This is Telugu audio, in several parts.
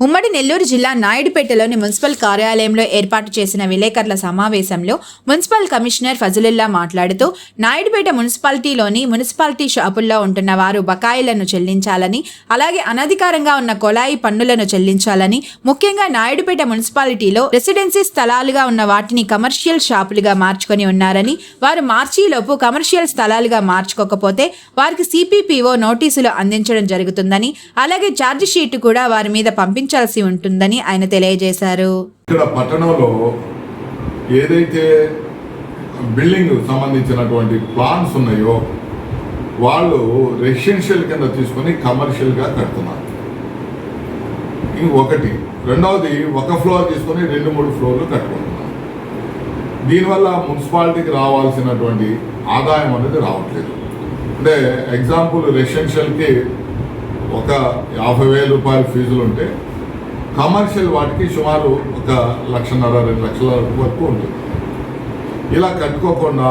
ఉమ్మడి నెల్లూరు జిల్లా నాయుడుపేటలోని మున్సిపల్ కార్యాలయంలో ఏర్పాటు చేసిన విలేకరుల సమావేశంలో మున్సిపల్ కమిషనర్ ఫజలుల్లా మాట్లాడుతూ నాయుడుపేట మున్సిపాలిటీలోని మున్సిపాలిటీ షాపుల్లో ఉంటున్న వారు బకాయిలను చెల్లించాలని అలాగే అనధికారంగా ఉన్న కొలాయి పన్నులను చెల్లించాలని ముఖ్యంగా నాయుడుపేట మున్సిపాలిటీలో రెసిడెన్సీ స్థలాలుగా ఉన్న వాటిని కమర్షియల్ షాపులుగా మార్చుకొని ఉన్నారని వారు మార్చిలోపు కమర్షియల్ స్థలాలుగా మార్చుకోకపోతే వారికి సిపిపిఓ నోటీసులు అందించడం జరుగుతుందని అలాగే ఛార్జ్ షీట్ కూడా వారి మీద పంపించాల్సి ఉంటుందని ఆయన తెలియజేశారు. ఇక్కడ పట్టణంలో ఏదైతే బిల్డింగ్ సంబంధించినటువంటి ప్లాన్స్ ఉన్నాయో వాళ్ళు రెసిడెన్షియల్ కింద తీసుకొని కమర్షియల్గా కడుతున్నారు. ఇది ఒకటి. రెండవది ఒక ఫ్లోర్ తీసుకొని రెండు మూడు ఫ్లోర్లు కట్టుకుంటున్నారు. దీనివల్ల మున్సిపాలిటీకి రావాల్సినటువంటి ఆదాయం అనేది రావట్లేదు. అంటే ఎగ్జాంపుల్ రెసిడెన్షియల్కి ఒక యాభై వేల రూపాయల ఫీజులు ఉంటే కమర్షియల్ వాటికి సుమారు ఒక లక్షన్నర రెండు లక్షల వరకు ఉంటుంది ఇలా కట్టుకోకుండా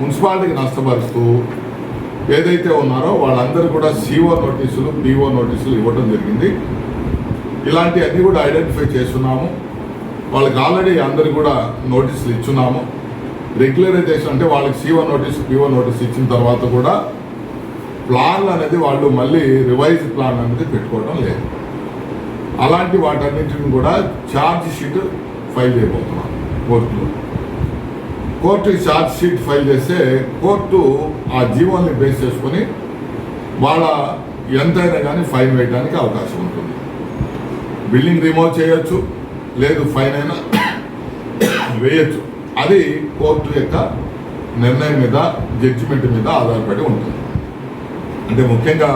మున్సిపాలిటీకి నష్టపరుస్తూ ఏదైతే ఉన్నారో వాళ్ళందరూ కూడా సిఓ నోటీసులు పిఓ నోటీసులు ఇవ్వడం జరిగింది. ఇలాంటి అన్ని కూడా ఐడెంటిఫై చేస్తున్నాము. వాళ్ళకి ఆల్రెడీ అందరు కూడా నోటీసులు ఇచ్చున్నాము. రెగ్యులరైజేషన్ అంటే వాళ్ళకి సిఓ నోటీస్ పిఓ నోటీస్ ఇచ్చిన తర్వాత కూడా ప్లాన్లు అనేది వాళ్ళు మళ్ళీ రివైజ్ ప్లాన్ అనేది పెట్టుకోవడం లేదు. అలాంటి వాటన్నింటిని కూడా ఛార్జ్ షీట్ ఫైల్ చేయబోతున్నాం. కోర్టులో. కోర్టు ఛార్జ్ షీట్ ఫైల్ చేస్తే కోర్టు ఆ జీవోల్ని బేస్ చేసుకొని వాళ్ళ ఎంతైనా కానీ ఫైన్ వేయడానికి అవకాశం ఉంటుంది. బిల్డింగ్ రిమూవ్ చేయొచ్చు లేదు ఫైన్ అయినా వేయచ్చు. అది కోర్టు యొక్క నిర్ణయం మీద జడ్జిమెంట్ మీద ఆధారపడి ఉంటుంది. అంటే ముఖ్యంగా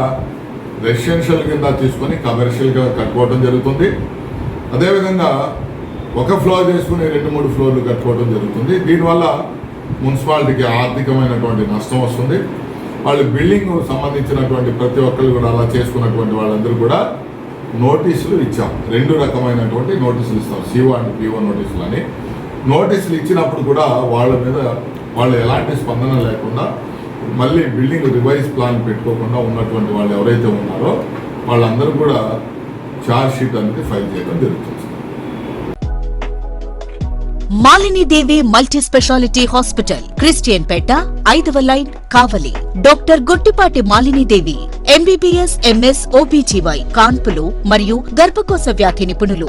రెసిడెన్షియల్ కింద తీసుకొని కమర్షియల్గా కట్టుకోవడం జరుగుతుంది. అదేవిధంగా ఒక ఫ్లోర్ చేసుకుని రెండు మూడు ఫ్లోర్లు కట్టుకోవడం జరుగుతుంది. దీనివల్ల మున్సిపాలిటీకి ఆర్థికమైనటువంటి నష్టం వస్తుంది. వాళ్ళు బిల్డింగ్ సంబంధించినటువంటి ప్రతి ఒక్కరు కూడా అలా చేసుకున్నటువంటి వాళ్ళందరూ కూడా నోటీసులు ఇచ్చాం. రెండు రకమైనటువంటి నోటీసులు ఇస్తాం. సిఓ అండ్ పిఓ నోటీసులు అని నోటీసులు ఇచ్చినప్పుడు కూడా వాళ్ళ మీద వాళ్ళు ఎలాంటి స్పందన లేకుండా మళ్ళీ బిల్డింగ్ రివైజ్ ప్లాన్ పెట్టుకోకుండా ఉన్నటువంటి వాళ్ళు ఎవరైతే ఉన్నారో వాళ్ళందరూ కూడా ఛార్జ్ షీట్ అనేది ఫైల్ చేయడం జరుగుతుంది. Malini Devi multi speciality hospital Christian పేట ఐదవ line Kavali. Doctor Guttipati Malini Devi MBBS MS OBGY కాన్పులు మరియు గర్భకోశ వ్యాధి నిపుణులు.